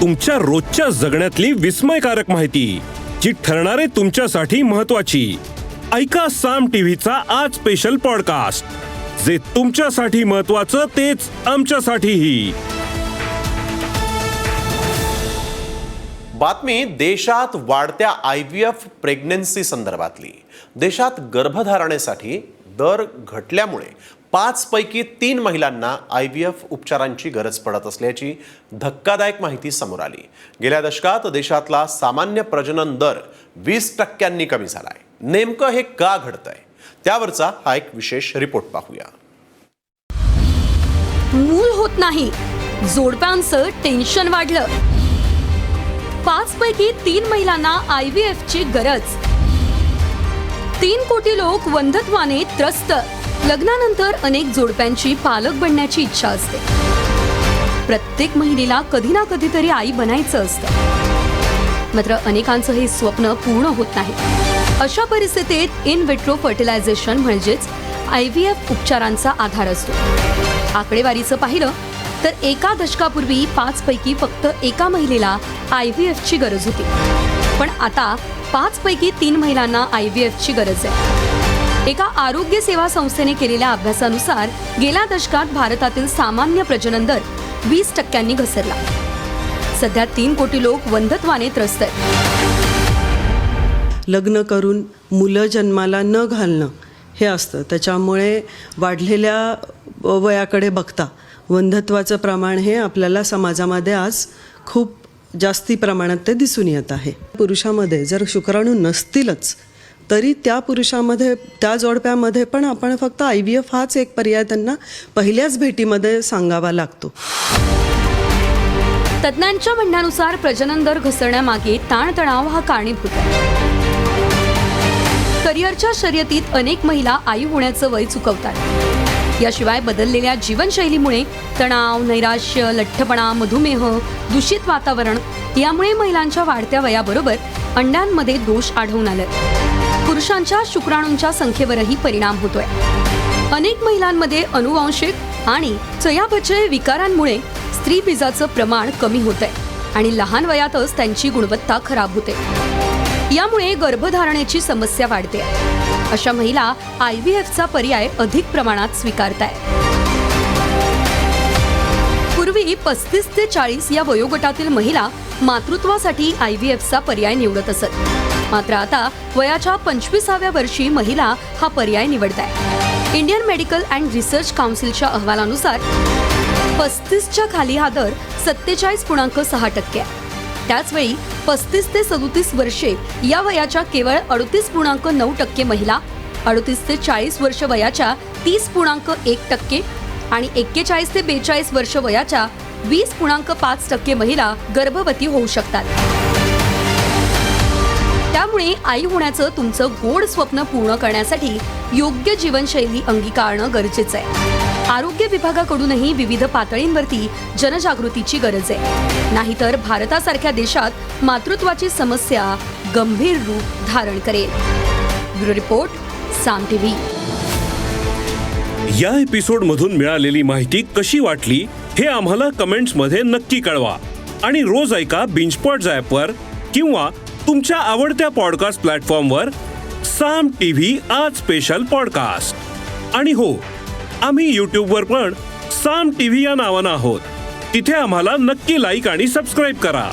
तुमच्या रोजच्या जगण्यातली विस्मयकारक माहिती जी ठरणारे तुमच्यासाठी महत्वाची ऐका साम टीव्हीचा आज स्पेशल पॉडकास्ट जे तुमच्यासाठी महत्वाचं तेच आमच्यासाठीही. बातमी देशात वाढत्या आय व्ही एफ प्रेग्नन्सी संदर्भातली. देशात गर्भधारणेसाठी दर घटल्यामुळे पाचपैकी तीन महिलांना आय व्ही एफ उपचारांची गरज पडत असल्याची धक्कादायक माहिती समोर आली. गेल्या दशकात देशातला सामान्य प्रजनन दर वीस टक्क्यांनी कमी झालाय. नेमकं हे का घडतंय? त्यावरचा हा एक विशेष रिपोर्ट पाहूया. मूल होत नाही. जोडप्यांचं टेन्शन वाढलं. पाच पैकी तीन महिलांना आय व्ही एफ ची गरज. तीन कोटी लोक वंधत्वाने त्रस्त. लग्नानंतर अनेक जोडप्यांची पालक बनण्याची इच्छा असते. प्रत्येक महिलेला कधी ना कधीतरी आई बनायचं असतं. मात्र अनेकांचं हे स्वप्न पूर्ण होत नाही. अशा परिस्थितीत इन विट्रो फर्टिलायझेशन म्हणजेच आय व्ही एफ उपचारांचा आधार असतो. आकडेवारीचं पाहिलं तर एका दशकापूर्वी पाच पैकी फक्त एका महिलेला आय व्ही एफची गरज होती. पण आता पाच पैकी तीन महिलांना आय व्ही एफची गरज आहे. एका आरोग्य सेवा संस्थेने केलेल्या अभ्यासानुसार गेल्या दशकात भारतातील सामान्य प्रजनन दर वीस टक्क्यांनी घसरला. सध्या तीन कोटी लोक वंधत्वाने त्रस्त आहेत. लग्न करून मुलं जन्माला न घालणं हे असतं. त्याच्यामुळे वाढलेल्या वयाकडे बघता वंधत्वाचं प्रमाण हे आपल्याला समाजामध्ये आज खूप जास्ती प्रमाणात ते दिसून येत आहे. पुरुषामध्ये जर शुक्राणू नसतीलच तरी त्या पुरुषामध्ये त्या जोडप्यामध्ये पण आपण फक्त आय व्ही एफ हाच एक पर्याय त्यांना पहिल्याच भेटीमध्ये सांगावा लागतो. तज्ज्ञांच्या म्हणण्यानुसार प्रजनन दर घसरण्यामागे ताणतणाव हा कारणीभूत आहे. करिअरच्या शर्यतीत अनेक महिला आई होण्याचं वय चुकवतात. याशिवाय बदललेल्या जीवनशैलीमुळे तणाव नैराश्य लठ्ठपणा मधुमेह दूषित वातावरण यामुळे महिलांच्या वाढत्या वयाबरोबर अंड्यांमध्ये दोष आढळून आले. पुरुषांच्या शुक्राणूंच्या संख्येवरही परिणाम होतोय. अनेक महिलांमध्ये अनुवांशिक आणि चयापचय विकारांमुळे स्त्री बीजाचं प्रमाण कमी होत आहे आणि लहान वयातच त्यांची गुणवत्ता खराब होते. यामुळे गर्भधारणेची समस्या वाढते. अशा महिला आय व्ही एफचा पर्याय अधिक प्रमाणात स्वीकारताय. पूर्वी पस्तीस ते चाळीस या वयोगटातील महिला मातृत्वासाठी आय व्ही एफचा पर्याय निवडत असत. मात्र आता वयाच्या पंचवीसाव्या वर्षी महिला हा पर्याय निवडत आहे इंडियन मेडिकल अँड रिसर्च काउन्सिलच्या अहवालानुसार पस्तीसच्या खाली हा दर सत्तेचाळीस पूर्णांक सहा टक्के. आहे त्याचवेळी पस्तीस ते सदोतीस वर्षे या वयाच्या केवळ अडतीस पूर्णांक नऊ टक्के महिला अडतीस ते चाळीस वर्ष वयाच्या तीस पूर्णांक एक टक्के आणि एक्केचाळीस ते बेचाळीस वर्ष वयाच्या वीस पूर्णांक पाच टक्के महिला गर्भवती होऊ शकतात. त्यामुळे आई होण्याचं तुमचं गोड स्वप्न पूर्ण करण्यासाठी योग्य जीवनशैली अंगीकारणं गरजेचं आहे. आरोग्य विभागाकडूनही विविध पातळींवरती जनजागृतीची गरज आहे. नाहीतर भारतासारख्या देशात मातृत्वाची समस्या गंभीर रूप धारण करेल. ब्युरो रिपोर्ट साम टीव्ही या एपिसोड मधून मिळालेली माहिती कशी वाटली हे आम्हाला कमेंट्समध्ये नक्की कळवा. आणि रोज ऐका बिंचपॉट वर किंवा तुमच्या आवडत्या पॉडकास्ट प्लॅटफॉर्मवर साम टी व्ही आज स्पेशल पॉडकास्ट आणि हो आम्ही यूट्यूबवर पण साम टी व्ही या नावानं आहोत. तिथे आम्हाला नक्की लाईक आणि सबस्क्राईब करा.